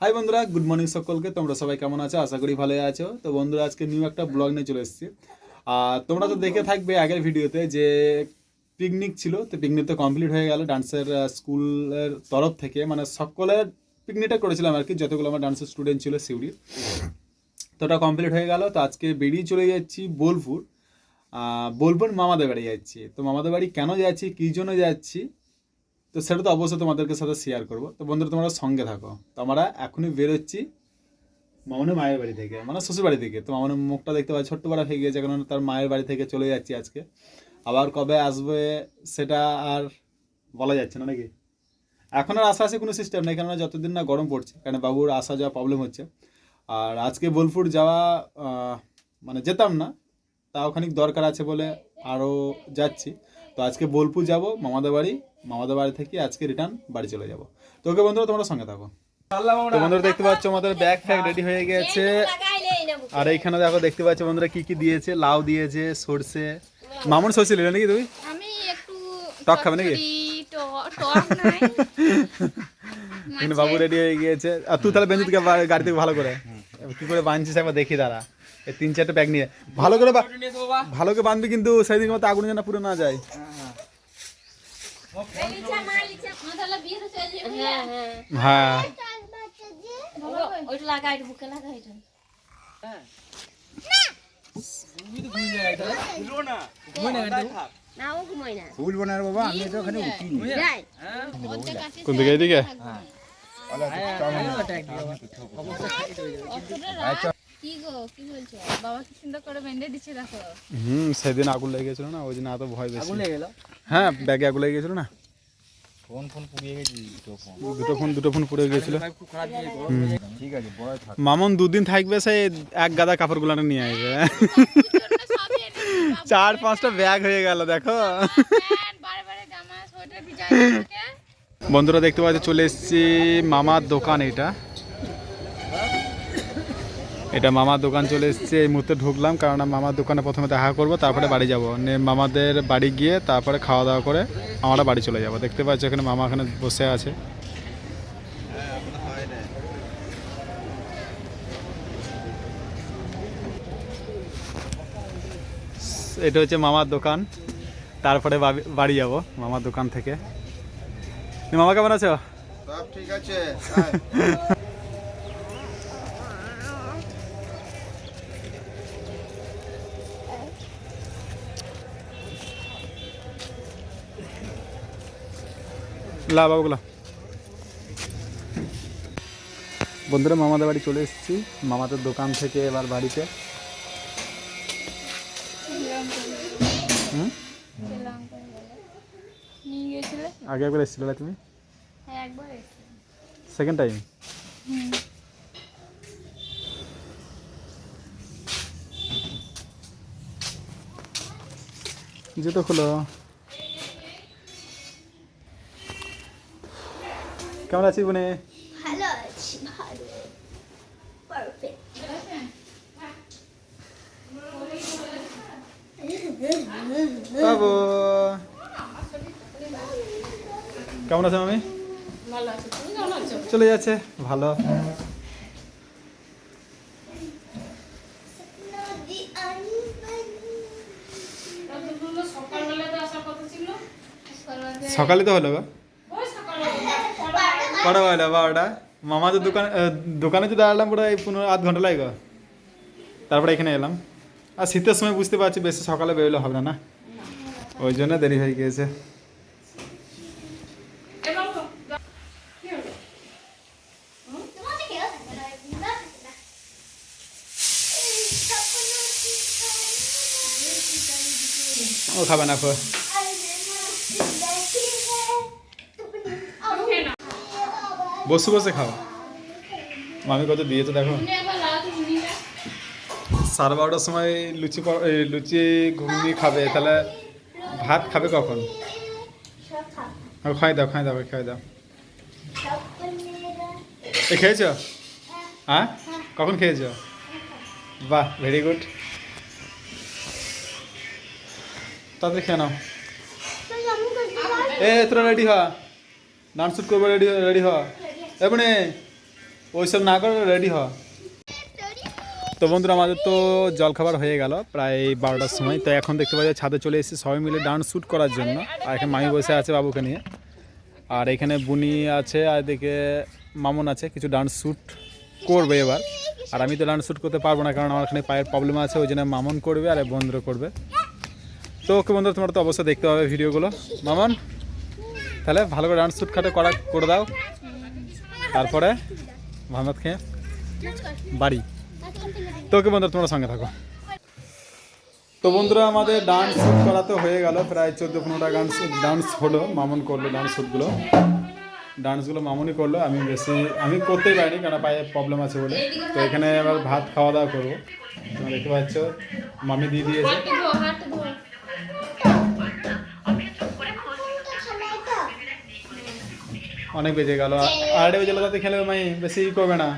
High বন্ধুরা good morning সকলকে। তোমরা সবাই কেমন আছো? আশা করি ভালো আছো। তো বন্ধুরা, আজকে নিউ একটা ব্লগ নিয়ে চলে এসেছি। আর তোমরা তো দেখে থাকবে আগের ভিডিওতে যে পিকনিক ছিল। তো পিকনিক তো কমপ্লিট হয়ে গেল ডান্সের স্কুলের তরফ থেকে। মানে সকলের পিকনিকটা করেছিলাম আর কি। যতগুলো আমার ডান্সের স্টুডেন্ট ছিল সিউড়ির। তো ওটা কমপ্লিট হয়ে গেল। তো আজকে বেরিয়ে চলে যাচ্ছি বোলপুর। বোলপুর মামাদের বাড়ি যাচ্ছি। তো মামাদের বাড়ি কেন যাচ্ছি? কী জন্য যাচ্ছি? তো সেটা তো অবশ্যই তোমাদেরকে সাথে শেয়ার করব। তো বন্ধুরা, তোমরা সঙ্গে থাকো। তো আমরা এখনই বেরোচ্ছি মামনের মায়ের বাড়ি থেকে মানে শ্বশুর বাড়ি থেকে। তো মামনের মুখটা দেখতে পাচ্ছি, ছোট্ট বড় হয়ে গিয়েছে, কারণ তার মায়ের বাড়ি থেকে চলে যাচ্ছি আজকে। আবার কবে আসবে সেটা আর বলা যাচ্ছে না, নাকি? এখন আর আশপাশে কোনো সিস্টেম নেই, কেননা যতদিন না গরম পড়ছে কারণ বাবুর আসা যাওয়া প্রবলেম হচ্ছে। আর আজকে বোলপুর যাওয়া মানে যেতাম না, তাও খানিক দরকার আছে বলে আরও যাচ্ছি। তো আজকে বোলপুর যাব মামাদের বাড়ি মামাদের বাড়ি থেকে আজকে রিটার্ন বাড়ি চলে যাব। তো ওকে বন্ধুরা তোমরা সঙ্গে থাকো। তো বন্ধুরা দেখতে পাচ্ছ আমাদের ব্যাগ ফ্যাগ রেডি হয়ে গেছে। আর এইখানে দেখো দেখতে পাচ্ছ বন্ধুরা কি কি দিয়েছে লাউ দিয়েছে সর্ষে। মামুন সর্ষে নিলে নাকি তুই টক খাবে নাকি? বাবু রেডি হয়ে গিয়েছে। আর তুই তাহলে থেকে গাড়ি থেকে ভালো করে। কি করে বাঁধছিস একবার দেখি দাঁড়া। তিন চারটে ব্যাগ নিয়ে ভালো করে বা- ভালো করে বাঁধবি কিন্তু সেদিন মতো আগুন যেন পুরো না যায়। হ্যাঁ বাবা আমি তো ওখানে উঠিনি কোন দিকে কি গো কি বলছো? বাবা কি সুন্দর করে বেঁধে দিচ্ছে দেখো। হুম সেদিন আগুন লেগে গেছিল না ওই এত ভয় বেশি। হ্যাঁ ব্যাগে আগুন লেগে গেছিল না? ফোন ফোন পুড়িয়ে গেছি দুটো ফোন। দুটো ফোন দুটো ফোন পুড়ে গিয়েছিল ঠিক আছে বড় থাক। মামুন দুদিন থাকবে সেই এক গাদা কাপড়গুলো নিয়ে আসবে। চার পাঁচটা ব্যাগ হয়ে গেল দেখো। বন্ধুরা দেখতে পাচ্ছি চলে এসেছি মামার দোকান এটা। এটা মামার দোকান চলে এসেছি এই মুহূর্তে ঢুকলাম কারণ মামার দোকানে প্রথমে দেখা করব তারপরে বাড়ি যাব। মামাদের বাড়ি গিয়ে তারপরে খাওয়া দাওয়া করে আমরা বাড়ি চলে যাব। দেখতে পাচ্ছি এখানে মামা এখানে বসে আছে। এটা হচ্ছে মামার দোকান তারপরে বাড়ি যাব মামার দোকান থেকে। মামা কেমন আছো? সব ঠিক আছে। লা বাবুগুলা বন্ধুরা মামাদের বাড়ি চলে এসেছি। মামাদের দোকান থেকে এবার বাড়িতে। আগে একবার এসেছিল না তুমি সেকেন্ড টাইম জুতো খুলো। কেমন আছিস বোনে? ভালো আছি ভালো। পারফেক্ট বাবু। কেমন আছো মামি? চলে যাচ্ছে ভালো। সকালে তো হলো গো। কটা বাজলো বারোটা মামা তো দোকান দোকানে তো দাঁড়ালাম পুরো এই পনেরো আধ ঘণ্টা লাগে তারপরে এখানে এলাম আর শীতের সময় বুঝতে পারছি বেশি সকালে বেরোলে হবে না না ওই জন্য দেরি হয়ে গিয়েছে ও খাবে না খো আরে না দেখি হে তুমি আবার বসে বসে খাও। মামি কত দিয়েছে দেখো। সাড়ে বারোটার সময় লুচি লুচি ঘুগনি খাবে, তাহলে ভাত খাবে কখন? খাই দাও খাই দাও খাই দাও। এ খেয়েছো? হ্যাঁ? কখন খেয়েছো? বাহ ভেরি গুড তাড়াতাড়ি খেয়ে নাও। এ, তোরা রেডি হ। ডান্স শুট করব রেডি রেডি হ। এমনি ওইসব না করে রেডি হ। তো বন্ধুরা, আমাদের তো জলখাবার হয়ে গেল, প্রায় বারোটার সময়। তো এখন দেখতে পাচ্ছি ছাদে চলে এসেছি, সবাই মিলে ডান্স শ্যুট করার জন্য। আর এখানে মামি বসে আছে বাবুকে নিয়ে। আর এখানে বুনি আছে, আর এদিকে মামুন আছে, কিছু ডান্স শ্যুট করবে এবার। আর আমি তো ডান্স শ্যুট করতে পারব না, কারণ আমার এখানে পায়ের প্রবলেম আছে, ওই জন্য মামুন করবে আর বন্ধুরা করবে। তো ওকে বন্ধুরা, তোমার তো অবশ্যই দেখতে পাবে ভিডিওগুলো। মামন, তাহলে ভালো করে ডান্স শ্যুট খাটে করা, করে দাও। তারপরে ভাত খেয়ে বাড়ি। তো ওকে বন্ধুরা তোমরা সঙ্গে থাকো। তো বন্ধুরা, আমাদের ডান্স শ্যুট করা তো হয়ে গেল। প্রায় চোদ্দ পনেরোটা গান ডান্স হলো, মামুন করল ডান্স শ্যুটগুলো ডান্সগুলো মামুনই করল, আমি বেশি, আমি করতেই পারিনি কারণ পায়ে প্রবলেম আছে বলে। তো এখানে এবার ভাত খাওয়া দাওয়া করব। তোমরা দেখতে পাচ্ছ, মামি দিয়ে দিয়েছে। অনেক বেজে গেল। আড়াই বেজে গেলে তাতে খেলে মাই বেশি করবে না।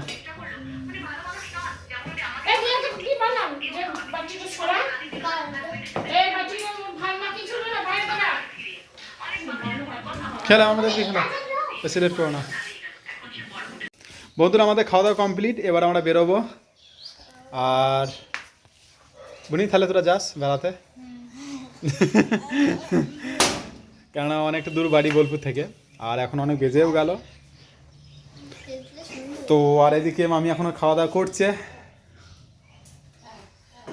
খেলা আমাদের খেলা। বেশি লেট করো না। বন্ধুরা আমাদের খাওয়া দাওয়া কমপ্লিট। এবার আমরা বেরোবো। আর বুনি তাহলে তোরা যাস বেড়াতে। কেননা অনেকটা দূর বাড়ি বোলপুর থেকে। আর এখন অনেক বেজেও গেল। তো আর এদিকে মামি এখনও খাওয়া দাওয়া করছে।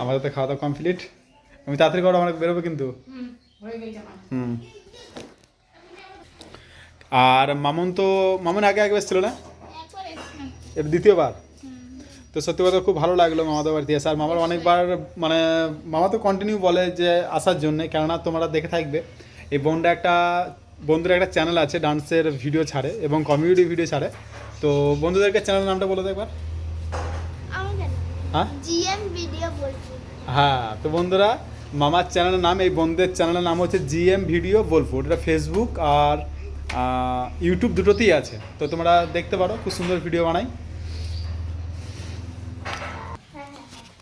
আমাদের তো খাওয়া দাওয়া কমপ্লিট। আমি তাড়াতাড়ি করো আমরা বেরোবো কিন্তু। হুম আর মামুন তো মামুন আগে আগে এসেছিল না? এর দ্বিতীয়বার? তো সত্যি কথা খুব ভালো লাগল মামাদের বাড়িতে এসে। আর মামার অনেকবার মানে মামা তো কন্টিনিউ বলে যে আসার জন্য কেননা তোমরা দেখে থাকবে। এই বোনটা একটা বন্ধুর একটা চ্যানেল আছে ডান্সের ভিডিও ছাড়ে এবং কমেডি ভিডিও ছাড়ে। তো বন্ধুদেরকে চ্যানেলের নামটা বলে হ্যাঁ? জিএম ভিডিও বলছি। হ্যাঁ তো বন্ধুরা মামার চ্যানেলের নাম এই বন্ধুদের চ্যানেলের নাম হচ্ছে জিএম ভিডিও বোলপুর। এটা ফেসবুক আর ইউটিউব দুটোতেই আছে। তো তোমরা দেখতে পারো খুব সুন্দর ভিডিও বানাই।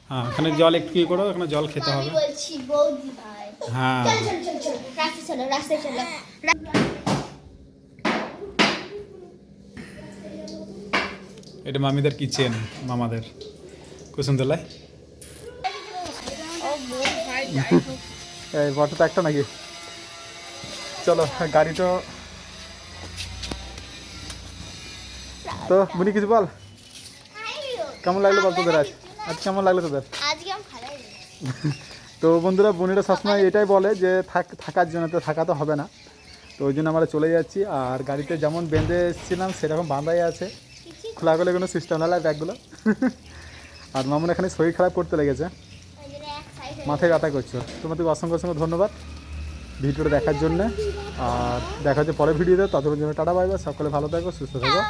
হ্যাঁ এখানে জল একটু কি করো এখানে জল খেতে হবে। হ্যাঁ। এটা মামিদের কিচেন মামাদের। সুন্দর এই তো একটা নাকি? চলো গাড়ি তো তো বুনি কিছু বল। কেমন লাগল বল তোদের আজ? আজ কেমন লাগল তোদের? তো বন্ধুরা, বোনেরা সবসময় এটাই বলে যে থাক থাকার জন্য তো থাকা তো হবে না। তো ওই জন্য আমরা চলে যাচ্ছি। আর গাড়িতে যেমন বেঁধে এসেছিলাম, সেরকম বাঁধাই আছে। খোলা গেলে কোনো সিস্টেম না ব্যাগগুলো। আর মামুন এখানে শরীর খারাপ করতে লেগেছে। মাথায় ব্যথা করছ। তোমাদের অসংখ্য অসংখ্য ধন্যবাদ ভিডিওটা দেখার জন্য। আর দেখা হচ্ছে পরের ভিডিওতে। ততক্ষণ জন্য টাটা, বাই বাই। সকলে ভালো থাকো, সুস্থ থাকো।